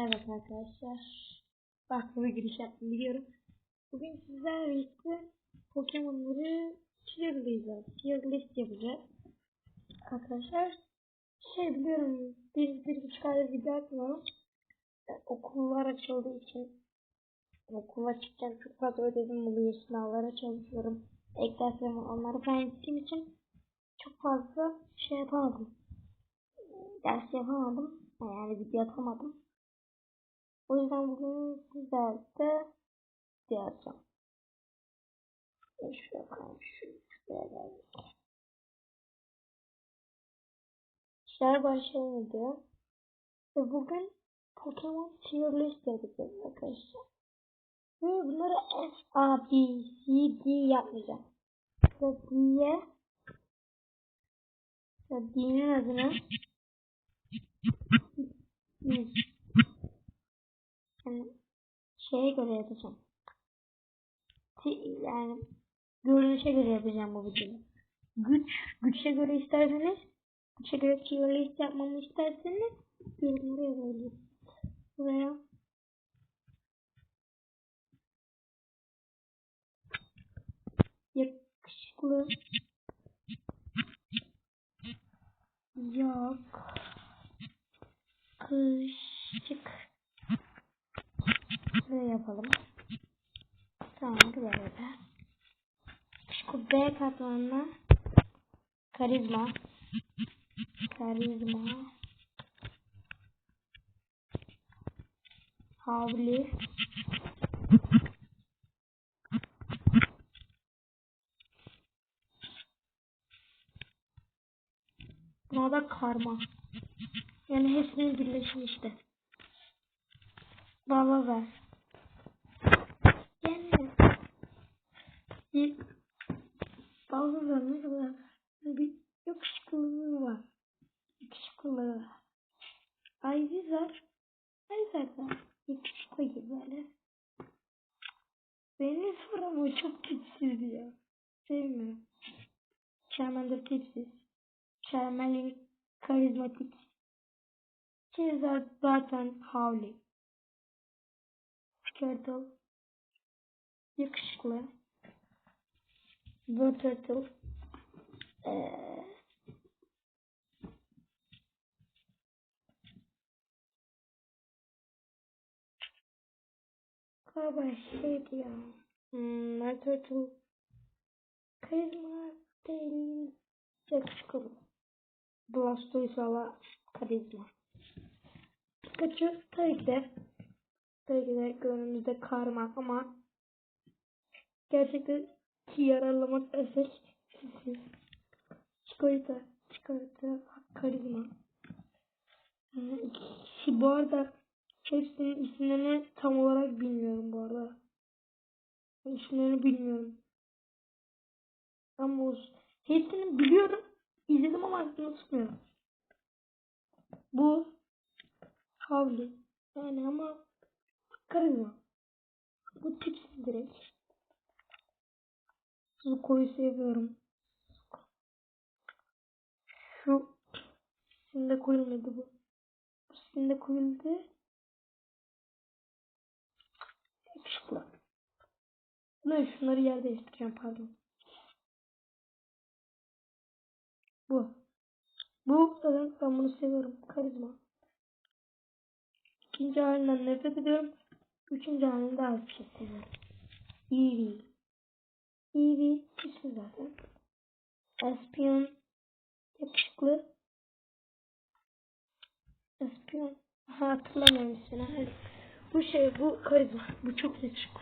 Evet arkadaşlar. Farklı bir giriş yaptım biliyorum. Bugün sizlerle birlikte Pokemon'ları tierleyeceğiz. Tier list yapacağız. Arkadaşlar şey biliyorum bir, bir buçuk ayda video atmıyorum. E, okullar açıldığı için okula çıkacağım çok fazla ödevim oluyor. Sınavlara çalışıyorum. Ek derslerim. Onları ben gittiğim için çok fazla şey yapamadım. Ders yapamadım. Yani video atamadım. O yüzden bugün sizlerle video atacağım. Şuraya bakalım. Şuraya. İşler başlayalım diyor. Ve bugün Pokemon tier list yapacağız arkadaşlar. Ve bunları S, A, B, C, D yapmayacağım. Ve D'ye D'nin adını yani şeye göre yapacağım. Yani görünüşe göre yapacağım bu videoyu. Güç, güçe göre isterseniz, güçe göre list yapmamı isterseniz yorumlara yazabilirsiniz. Veya yakışıklı yok kışık ne yapalım tamam böyle şu B katmanına karizma karizma havli Buna da karma. Yani hepsinin birleşimi işte. Baba ver. Yani baba ver ne kadar bir yakışıklılığı var. Yakışıklılığı var. Ay güzel. Ay zaten yakışıklı böyle. Benim sorum çok tipsiz ya. Sevmiyorum. Charmander tipsiz. Charmander karizmatik. Charizard zaten havli. Squirtle. Yakışıklı. Wartortle. Ee, galiba şeydi ya. Hmm, Wartortle. Karizma değil. Yakışıklı. Blastoise'la karizma. Pikachu tabii ki de tabii ki de gönlümüzde karma ama gerçekten yararlamak esek çikolata çikolata karizma ikisi bu arada hepsinin isimlerini tam olarak bilmiyorum bu arada. İsimlerini bilmiyorum. Ama olsun. hepsini biliyorum izledim ama aklımda bu havli. Yani ama karizma bu tipsiz direkt. Zuko'yu seviyorum. Şu sinde koyulmadı bu. Sinde koyuldu. Yakışıklı. Ne şunları yer değiştireceğim pardon. Bu. Bu zaten ben bunu seviyorum. Karizma. İkinci halinden nefret ediyorum. Üçüncü halini daha az şey seviyorum. Eevee. Eevee tipsiz zaten. Espion yakışıklı. Espion ha, hatırlamıyorum ismini. Hadi. Bu şey bu karizma. Bu çok yakışıklı.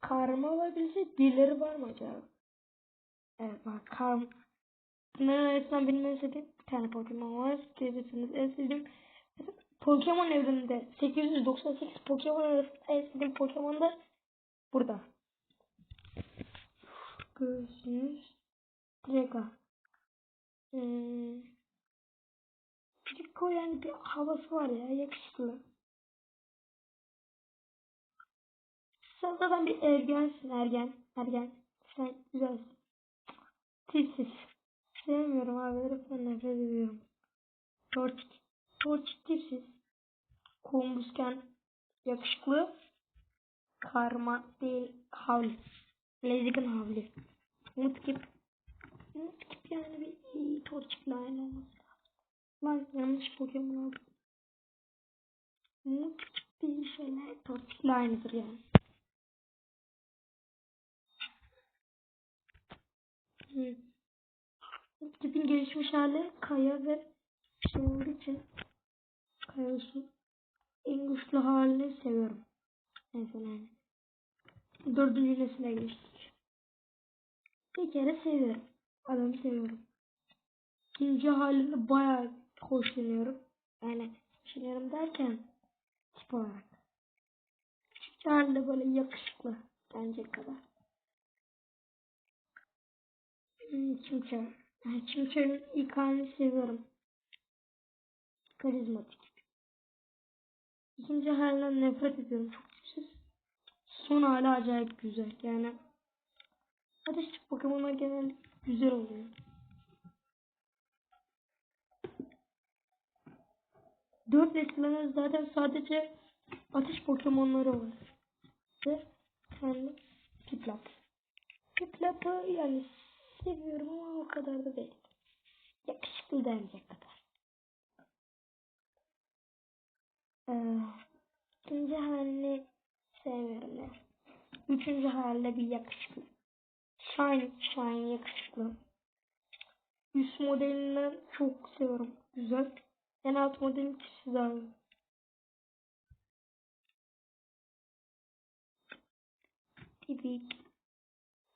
Karma olabilecek birileri var mı acaba? Evet bak karma. Bunların arasından benim en sevdiğim bir tane Pokemon var. Diyebilirsiniz en sevdiğim Pokemon evreninde 898 Pokemon arasında en sevdiğim Pokemon da burada. Görürsünüz. Draga. Hmm. Draco yani bir havası var ya yakışıklı. Sen zaten bir ergensin ergen. Ergen. Sen güzelsin. Tipsiz. Sevmiyorum abi. Heriften nefret ediyorum. Torch, Torch tipsiz. Kombusken yakışıklı. Karma değil havli. Blaziken havli. Mutkip. Mutkip yani bir iyi Torch line olması Lan yanlış Pokemon aldım. Mutkip değil şeyler Torch line'dır yani. Hmm. Tipin gelişmiş hali kaya ve şey olduğu için kayası en güçlü halini seviyorum. Yani. Dördüncü nesile geçtik. Bir kere seviyorum. Adamı seviyorum. İkinci halini bayağı hoşlanıyorum. Yani hoşlanıyorum derken tip olarak. Üçüncü halde böyle yakışıklı. Bence kadar. Hmm, Çimçer. Yani Çimçer'in ilk halini seviyorum. Karizmatik. İkinci halinden nefret ediyorum. Çok tipsiz. Son hali acayip güzel. Yani ateş tip Pokemon'lar genelde güzel oluyor. Dört neslinden zaten sadece ateş Pokemon'ları var. Ve kendi Piplap. Piplap'ı yani seviyorum ama o kadar da değil. Yakışıklı denecek kadar. Ee, ikinci halini sevmiyorum ya. Üçüncü halde bir yakışıklı. Shine, Shine yakışıklı. Üst modelinden çok seviyorum. Güzel. En alt modeli tipsiz abi. Tipik.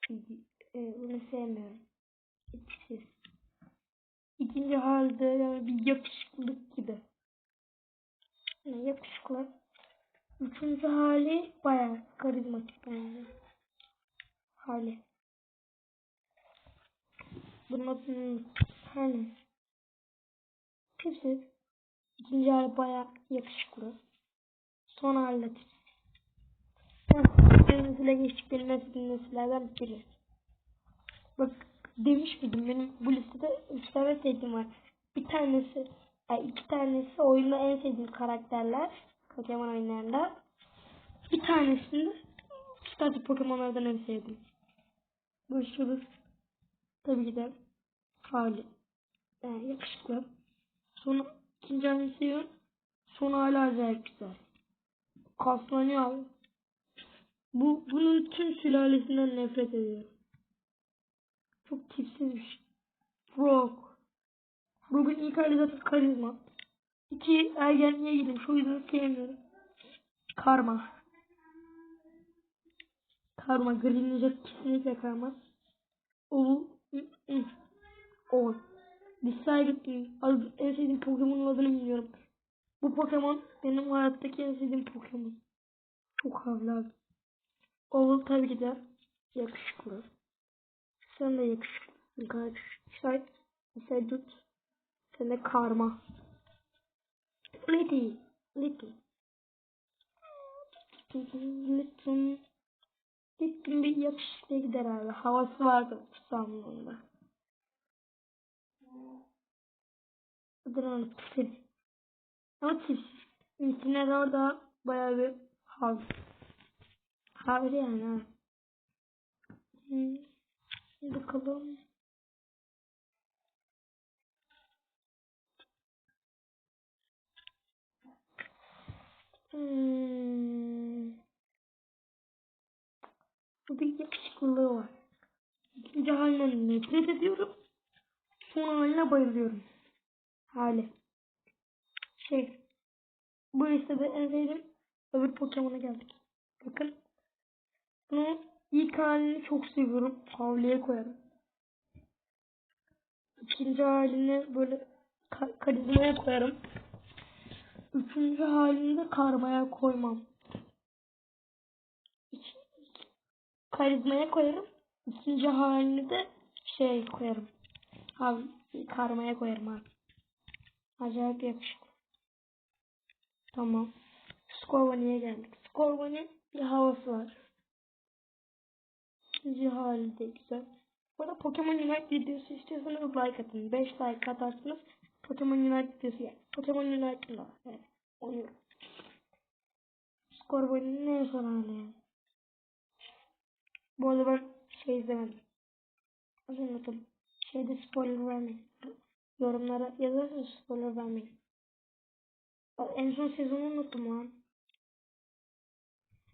Tipik. Ee, bunu sevmiyorum. Tipsiz. İkinci halde bir yakışıklılık gibi. Yani yakışıklı. Üçüncü hali bayağı karizmatik bence. Hali. Bunun her neyse. Tipsiz. İkinci hali bayağı yakışıklı. Son hali. Birinci nesile geçtik. Benim nesillerden biri. Bak demiş miydim benim bu listede üç tane sevdiğim var. Bir tanesi, yani iki tanesi oyunda en sevdiğim karakterler. Pokemon oyunlarında. Bir tanesinde sadece Pokemon'lardan en sevdiğim. Görüşürüz. Tabii ki de Harley. Yani yakışıklı. Sonra ikinci halini seviyorum. Son hala acayip güzel. Kaslanıyor abi. Bu, bunun tüm sülalesinden nefret ediyorum. Çok tipsiz bir şey. Frog. Frog'un ilk hali zaten karizma. İki ergenliğe girmiş. O yüzden sevmiyorum. Karma. Karma. Green kesinlikle karma. O. O. Decided adı, en sevdiğim Pokemon'un adını bilmiyorum. Bu Pokemon benim hayattaki en sevdiğim Pokemon. Çok havalı. Oğul tabii ki de yakışıklı. Sen de yakışıklısın kardeş. Şahit. Sen tut. Sen de karma. Litty. Litty. Litty. Litty bir yakışıklı gider abi. Havası vardı İstanbul'da. Adını unuttum. Ama tipsiz. İnternet orada bayağı bir hav. Havli yani ha. Hmm. Bakalım. Hmm. Yakışıklılığı var. İkinci haline nefret ediyorum. Son haline bayılıyorum. Hali. Şey. Bu listede en sevdiğim öbür Pokemon'a geldik. Bakın. Bunu ilk halini çok seviyorum. Havliye koyarım. İkinci halini böyle ka karizmaya koyarım. Üçüncü halini de karmaya koymam. İki, karizmaya koyarım. İkinci halini de şey koyarım. Abi karmaya koyarım abi. Acayip yakışıklı. Tamam. Skorvani'ye geldik. Skorvani bir havası var. İkinci hali de güzel. Bu arada Pokemon Unite videosu istiyorsanız like atın. 5 like atarsınız. Pokemon Unite diyorsun ya. Pokemon Unite'ın da var. Evet. Onu Skor boyunun ne son hali yani. Bu arada ben şey izlemedim. Az unuttum. Şeyde spoiler vermeyin. Yorumlara yazarsanız spoiler vermeyin. En son sezonu unuttum lan.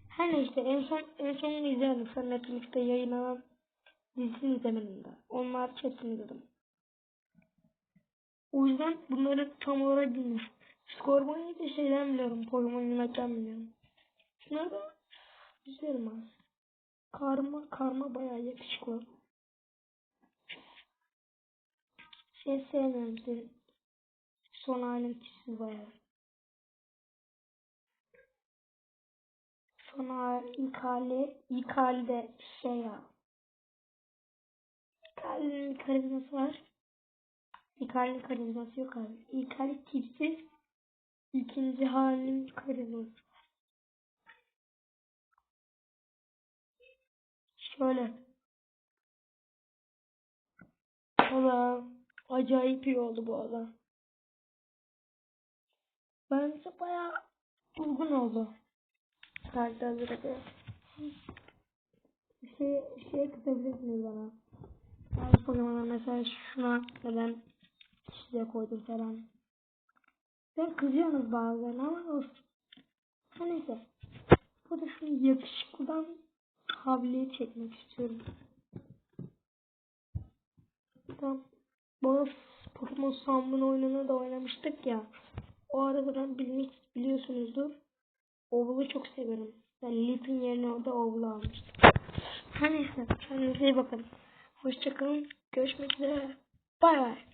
Her neyse en son en sonunu izlemedim. Sen Netflix'te yayınlanan dizisini izlemedim de. Onlar hepsini izledim. O yüzden bunları tam olarak bilmiyorum. Scorbun'u da şeyden biliyorum. Pokemon Unite'den biliyorum. Şunları da izlerim az. Karma, karma bayağı yakışıklı. Şey sevmiyorum. Son halin kişisi bayağı. Son hal, ilk hali, ilk halde şey ya. İlk halinin karizması var. İlk halinin karizması yok abi. İlk hali tipsiz. İkinci halinin karizması Şöyle. Valla acayip iyi oldu bu arada. Bence bayağı uygun oldu. Karakterlere de. Bir şey, bir şey kızabilirsiniz bana. Bazı Pokemon'a mesela şuna neden size koydum falan. Ben kızıyorsunuz bazen ama olsun. Her neyse. Burada şu yakışıklıdan havliyi çekmek istiyorum. Tamam. Bu arada Pokemon Sun'un oyununu da oynamıştık ya. O arada ben biliyorsunuzdur. Oval'ı çok severim. Ben Leap'in yerine orada Oval almıştım. Her neyse. Kendinize iyi bakın. Hoşçakalın. Görüşmek üzere. Bay bay.